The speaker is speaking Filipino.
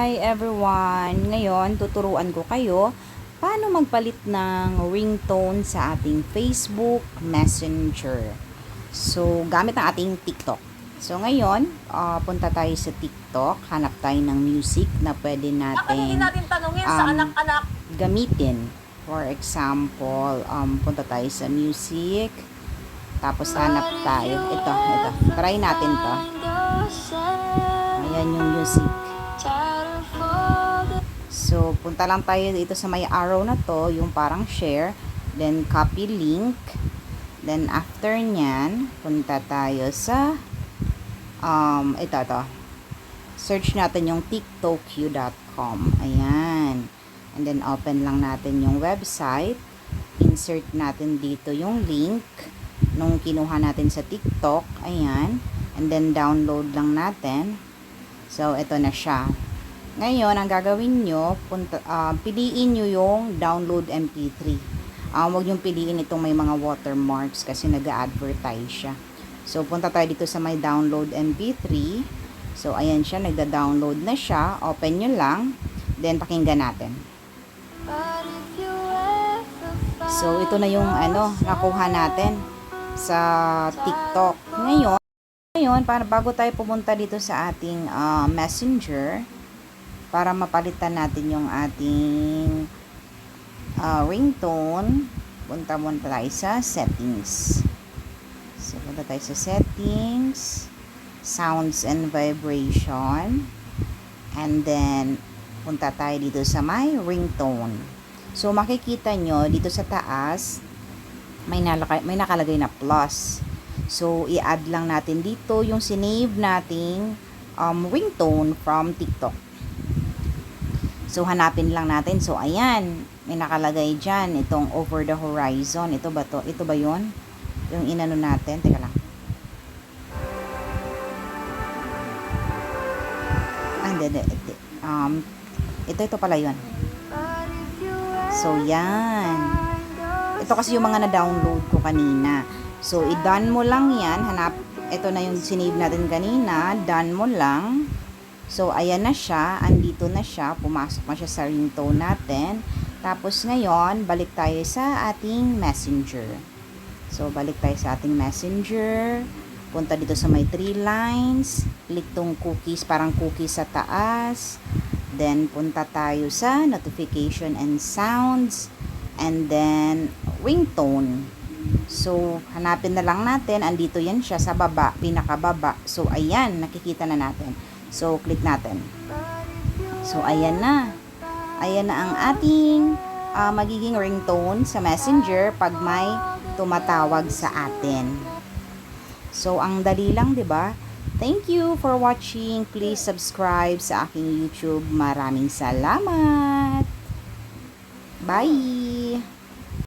Hi everyone! Ngayon, tuturuan ko kayo paano magpalit ng ringtone sa ating Facebook Messenger. So, gamit ang ating TikTok. So, ngayon, ah, punta tayo sa TikTok. Hanap tayo ng music na pwede Ako hindi natin natin tanungin sa um, anak-anak. gamitin. For example, um, punta tayo sa music. Tapos hanap tayo. Ito, ito. Try natin to. Ayan yung music. Punta lang tayo dito sa may arrow na to, yung parang share. Then, copy link. Then, after nyan, punta tayo sa, um, ito, to. Search natin yung tiktoku.com. Ayan. And then, open lang natin yung website. Insert natin dito yung link nung kinuha natin sa TikTok. Ayan. And then, download lang natin. So, ito na siya. Ngayon, ang gagawin nyo, punta, ah, piliin nyo yung download MP3. Ah, huwag yung piliin itong may mga watermarks kasi nag-advertise siya. So, punta tayo dito sa may download MP3. So, ayan siya, nagda-download na siya. Open nyo lang. Then, pakinggan natin. So, ito na yung ano, nakuha natin sa TikTok. Ngayon, ngayon, para bago tayo pumunta dito sa ating ah, messenger, para mapalitan natin yung ating ah, ringtone, punta muna tayo sa settings. So, punta tayo sa settings, sounds and vibration, and then, punta tayo dito sa my ringtone. So, makikita nyo dito sa taas, may, nalaka, may nakalagay na plus. So, i-add lang natin dito yung sinave nating um, ringtone from TikTok. So, hanapin lang natin. So, ayan. May nakalagay dyan. Itong over the horizon. Ito ba to? Ito ba yon Yung inano natin. Teka lang. Ah, hindi, hindi. Um, ito, ito pala yon So, yan. Ito kasi yung mga na-download ko kanina. So, i-done mo lang yan. Hanap, ito na yung sinave natin kanina. Done mo lang. So, ayan na siya. Andito na siya. Pumasok na siya sa ringtone natin. Tapos ngayon, balik tayo sa ating messenger. So, balik tayo sa ating messenger. Punta dito sa may three lines. Click tong cookies, parang cookies sa taas. Then, punta tayo sa notification and sounds. And then, ringtone. So, hanapin na lang natin. Andito yan siya sa baba, pinakababa. So, ayan, nakikita na natin. So, click natin. So, ayan na. Ayan na ang ating ah, magiging ringtone sa messenger pag may tumatawag sa atin. So, ang dali lang, di ba? Thank you for watching. Please subscribe sa aking YouTube. Maraming salamat. Bye!